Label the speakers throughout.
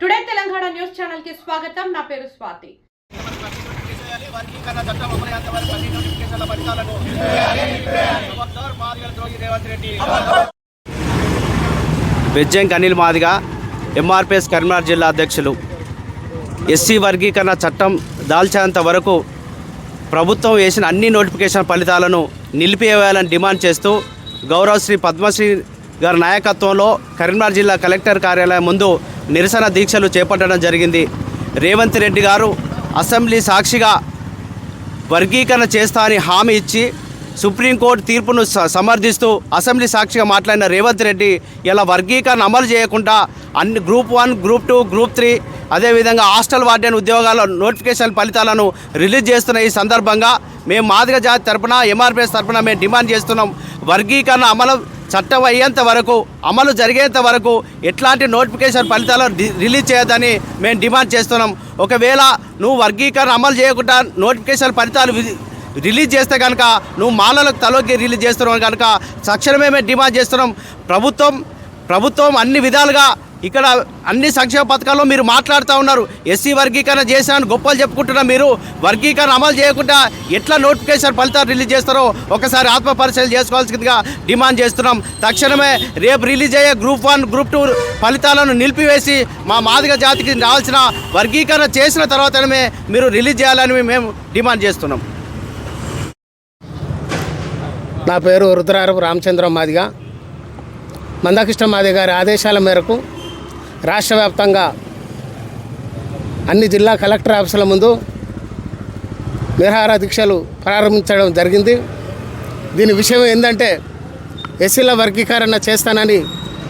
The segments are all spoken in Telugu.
Speaker 1: టుడే తెలంగాణ న్యూస్ ఛానల్కి స్వాగతం. నా పేరు స్వాతి.
Speaker 2: బెజ్జంక్ అనిల్ మాదిగా ఎంఆర్పిఎస్ కరీంనగర్ జిల్లా అధ్యక్షులు. ఎస్సీ వర్గీకరణ చట్టం దాల్చేంత వరకు ప్రభుత్వం వేసిన అన్ని నోటిఫికేషన్ ఫలితాలను నిలిపివేయాలని డిమాండ్ చేస్తూ గౌరవశ్రీ పద్మశ్రీ గారి నాయకత్వంలో కరీంనగర్ జిల్లా కలెక్టర్ కార్యాలయం ముందు నిరసన దీక్షలు చేపట్టడం జరిగింది. రేవంత్ రెడ్డి గారు అసెంబ్లీ సాక్షిగా వర్గీకరణ చేస్తా అని హామీ ఇచ్చి సుప్రీంకోర్టు తీర్పును స- సమర్థిస్తూ అసెంబ్లీ సాక్షిగా మాట్లాడిన రేవంత్ రెడ్డి ఇలా వర్గీకరణ అమలు చేయకుండా అన్ని group one group two group three అదేవిధంగా హాస్టల్ వార్డెన్ ఉద్యోగాల నోటిఫికేషన్ ఫలితాలను రిలీజ్ చేస్తున్న ఈ సందర్భంగా మేము మాదిగ జాతి తరపున ఎంఆర్పిఎస్ తరపున మేము డిమాండ్ చేస్తున్నాం. వర్గీకరణ అమలు చట్టం అయ్యేంత వరకు అమలు జరిగేంత వరకు ఎట్లాంటి నోటిఫికేషన్ ఫలితాలు రిలీజ్ చేయొద్దని మేము డిమాండ్ చేస్తున్నాం. ఒకవేళ నువ్వు వర్గీకరణ అమలు చేయకుండా నోటిఫికేషన్ ఫలితాలు రిలీజ్ చేస్తే కనుక నువ్వు మాలలకు తలోకి రిలీజ్ చేస్తున్నావు కనుక తక్షణమే మేము డిమాండ్ చేస్తున్నాం. ప్రభుత్వం ప్రభుత్వం అన్ని విధాలుగా ఇక్కడ అన్ని సంక్షేమ పథకాల్లో మీరు మాట్లాడుతూ ఉన్నారు. ఎస్సీ వర్గీకరణ చేశాను గొప్పలు చెప్పుకుంటున్న మీరు వర్గీకరణ అమలు చేయకుండా ఎట్లా నోటిఫికేషన్ ఫలితాలు రిలీజ్ చేస్తారో ఒకసారి ఆత్మ పరిశీలన చేసుకోవాల్సిందిగా డిమాండ్ చేస్తున్నాం. తక్షణమే రేపు రిలీజ్ అయ్యే గ్రూప్ వన్ గ్రూప్ టూ ఫలితాలను నిలిపివేసి మా మాదిగ జాతికి రావాల్సిన వర్గీకరణ చేసిన తర్వాతనే మీరు రిలీజ్ చేయాలని మేము డిమాండ్ చేస్తున్నాం.
Speaker 3: నా పేరు రుద్రారపు రామచంద్రం మాదిగా. మందకృష్ణ మాది గారి ఆదేశాల మేరకు రాష్ట్ర వ్యాప్తంగా అన్ని జిల్లా కలెక్టర్ ఆఫీసుల ముందు నిరాహార దీక్షలు ప్రారంభించడం జరిగింది. దీని విషయం ఏంటంటే ఎస్సీల వర్గీకరణ చేస్తానని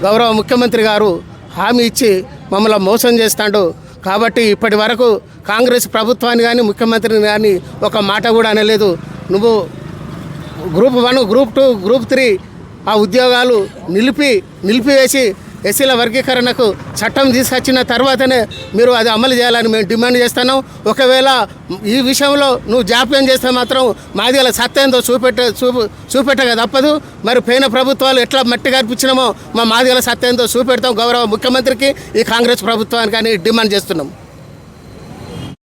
Speaker 3: గౌరవ ముఖ్యమంత్రి గారు హామీ ఇచ్చి మమ్మల్ని మోసం చేస్తాడు. కాబట్టి ఇప్పటి వరకు కాంగ్రెస్ ప్రభుత్వాన్ని కానీ ముఖ్యమంత్రిని కానీ ఒక మాట కూడా అనలేదు. నువ్వు group one group two group three ఆ ఉద్యోగాలు నిలిపి నిలిపివేసి ఎస్సీల వర్గీకరణకు చట్టం తీసుకొచ్చిన తర్వాతనే మీరు అది అమలు చేయాలని మేము డిమాండ్ చేస్తున్నాం. ఒకవేళ ఈ విషయంలో నువ్వు జాప్యం చేస్తే మాత్రం మాదిగల సత్యంతో చూపెట్ట చూపు చూపెట్టక తప్పదు. మరి పైన ప్రభుత్వాలు ఎట్లా మట్టి కనిపించినామో మా మాదిగల సత్యంతో చూపెడతాం గౌరవ ముఖ్యమంత్రికి. ఈ కాంగ్రెస్ ప్రభుత్వానికి అని డిమాండ్ చేస్తున్నాం.